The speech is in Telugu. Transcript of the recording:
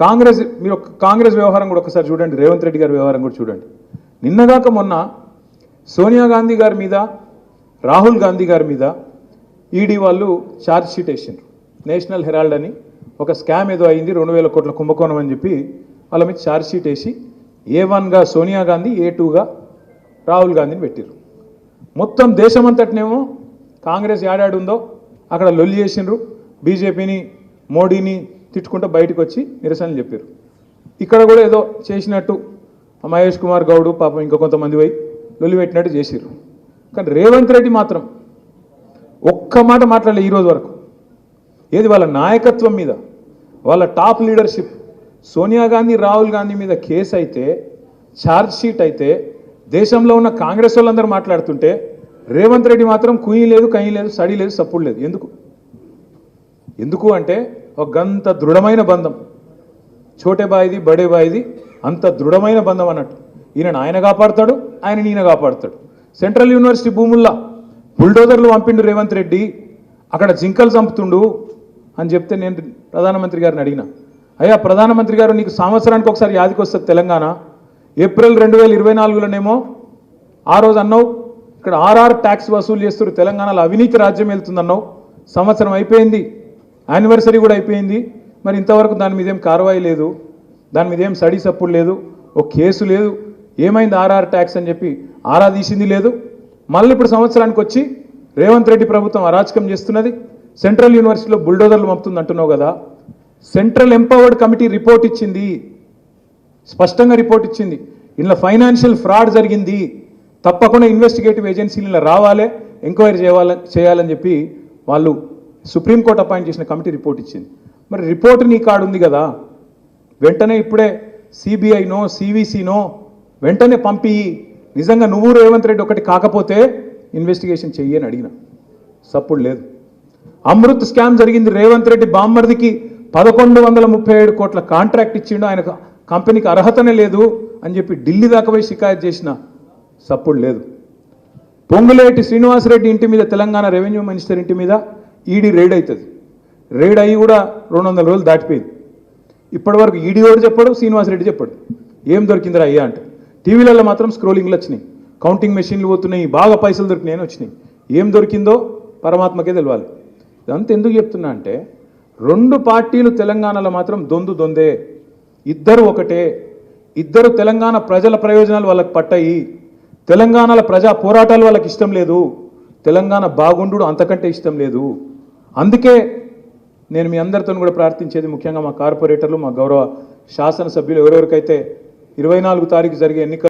కాంగ్రెస్ మీరు ఒక కాంగ్రెస్ వ్యవహారం కూడా ఒకసారి చూడండి రేవంత్ రెడ్డి గారి వ్యవహారం కూడా చూడండి. నిన్నగాక మొన్న సోనియా గాంధీ గారి మీద రాహుల్ గాంధీ గారి మీద ఈడీ వాళ్ళు ఛార్జ్ షీట్ వేసిండ్రు. నేషనల్ హెరాల్డ్ అని ఒక స్కామ్ ఏదో అయింది రెండు వేల కోట్ల కుంభకోణం అని చెప్పి వాళ్ళ మీద ఛార్జ్ షీట్ వేసి ఏ వన్గా సోనియా గాంధీ ఏ టూగా రాహుల్ గాంధీని పెట్టిర్రు. మొత్తం దేశమంతటినేమో కాంగ్రెస్ ఏడాడు ఉందో అక్కడ లొల్లి చేసిండ్రు బీజేపీని మోడీని తిట్టుకుంటూ బయటకు వచ్చి నిరసనలు చెప్పారు. ఇక్కడ కూడా ఏదో చేసినట్టు మహేష్ కుమార్ గౌడ్ పాపం ఇంకా కొంతమంది పోయి లొల్లి పెట్టినట్టు కానీ రేవంత్ రెడ్డి మాత్రం ఒక్క మాట మాట్లాడలే ఈ రోజు వరకు. ఏది వాళ్ళ నాయకత్వం మీద వాళ్ళ టాప్ లీడర్షిప్ సోనియా గాంధీ రాహుల్ గాంధీ మీద కేసు అయితే ఛార్జ్ షీట్ అయితే దేశంలో ఉన్న కాంగ్రెస్ వాళ్ళందరూ మాట్లాడుతుంటే రేవంత్ రెడ్డి మాత్రం కుయ్యి లేదు కయ్యి లేదు సడి లేదు సప్పుడు లేదు. ఎందుకు? ఎందుకు అంటే ఒక గంత దృఢమైన బంధం. చోటే బాయిది బడే బాయిది అంత దృఢమైన బంధం అన్నట్టు. ఈయన ఆయన కాపాడుతాడు ఆయన ఈయన కాపాడుతాడు. సెంట్రల్ యూనివర్సిటీ భూముల్లో బుల్డోజర్లు పంపిండు రేవంత్ రెడ్డి అక్కడ జింకలు చంపుతుండు అని చెప్తే నేను ప్రధానమంత్రి గారిని అడిగిన. అయ్యా ప్రధానమంత్రి గారు నీకు సంవత్సరానికి ఒకసారి యాదికి వస్తుంది తెలంగాణ ఏప్రిల్ రెండు వేల ఇరవై నాలుగులోనేమో ఆ రోజు అన్నావు ఇక్కడ ఆర్ఆర్ ట్యాక్స్ వసూలు చేస్తారు తెలంగాణలో అవినీతి రాజ్యం వెళ్తుందన్నావు సంవత్సరం అయిపోయింది యానివర్సరీ కూడా అయిపోయింది. మరి ఇంతవరకు దాని మీద ఏం కార్వాయి లేదు. దాని మీద ఏం స్టడీస్ అప్పుడు లేదు. ఒక కేసు లేదు. ఏమైంది ఆర్ఆర్ ట్యాక్స్ అని చెప్పి ఆరా తీసింది లేదు. మళ్ళీ ఇప్పుడు సంవత్సరానికి వచ్చి రేవంత్ రెడ్డి ప్రభుత్వం అరాచకం చేస్తున్నది. సెంట్రల్ యూనివర్సిటీలో బుల్డోజర్లు పంపుతుంది అంటున్నావు కదా. సెంట్రల్ ఎంపవర్డ్ కమిటీ రిపోర్ట్ ఇచ్చింది. స్పష్టంగా రిపోర్ట్ ఇచ్చింది. ఇందులో ఫైనాన్షియల్ ఫ్రాడ్ జరిగింది. తప్పకుండా ఇన్వెస్టిగేటివ్ ఏజెన్సీలు ఇలా రావాలి. ఎంక్వైరీ చేయాలని చేయాలని చెప్పి వాళ్ళు సుప్రీంకోర్టు అపాయింట్ చేసిన కమిటీ రిపోర్ట్ ఇచ్చింది. మరి రిపోర్ట్ నీ కాడుంది కదా. వెంటనే ఇప్పుడే సిబిఐనో సివిసినో వెంటనే పంపి. నిజంగా నువ్వు రేవంత్ రెడ్డి ఒకటి కాకపోతే ఇన్వెస్టిగేషన్ చెయ్యి అని అడిగిన. సప్పుడు లేదు. అమృత్ స్కామ్ జరిగింది. రేవంత్ రెడ్డి బామ్మర్దికి పదకొండు వందల ముప్పై ఏడు కోట్ల కాంట్రాక్ట్ ఇచ్చిండు. ఆయన కంపెనీకి అర్హతనే లేదు అని చెప్పి ఢిల్లీ దాకా పోయి షికాయత్ చేసిన సప్పుడు లేదు. పొంగులేటి శ్రీనివాసరెడ్డి ఇంటి మీద తెలంగాణ రెవెన్యూ మినిస్టర్ ఇంటి మీద ఈడీ రైడ్ అవుతుంది రైడ్ అయ్యి కూడా రెండు వందల రోజులు దాటిపోయింది. ఇప్పటివరకు ఈడీ వాడు చెప్పాడు? శ్రీనివాసరెడ్డి చెప్పాడు. ఏం దొరికిందిరా అయ్యా అంటే. టీవీలలో మాత్రం స్క్రోలింగ్లు వచ్చినాయి. కౌంటింగ్ మెషిన్లు పోతున్నాయి. బాగా పైసలు దొరికినాయని వచ్చినాయి. ఏం దొరికిందో పరమాత్మకే తెలవాలి. ఇదంతా ఎందుకు చెప్తున్నా అంటే రెండు పార్టీలు తెలంగాణలో మాత్రం దొందు దొందే. ఇద్దరు ఒకటే. ఇద్దరు తెలంగాణ ప్రజల ప్రయోజనాలు వాళ్ళకి పట్టాయి. తెలంగాణలో ప్రజా పోరాటాలు వాళ్ళకి ఇష్టం లేదు. తెలంగాణ బాగుండు అంతకంటే ఇష్టం లేదు. అందుకే నేను మీ అందరితో కూడా ప్రార్థించేది ముఖ్యంగా మా కార్పొరేటర్లు మా గౌరవ శాసనసభ్యులు ఎవరెవరికైతే ఇరవై నాలుగు తారీఖు జరిగే ఎన్నిక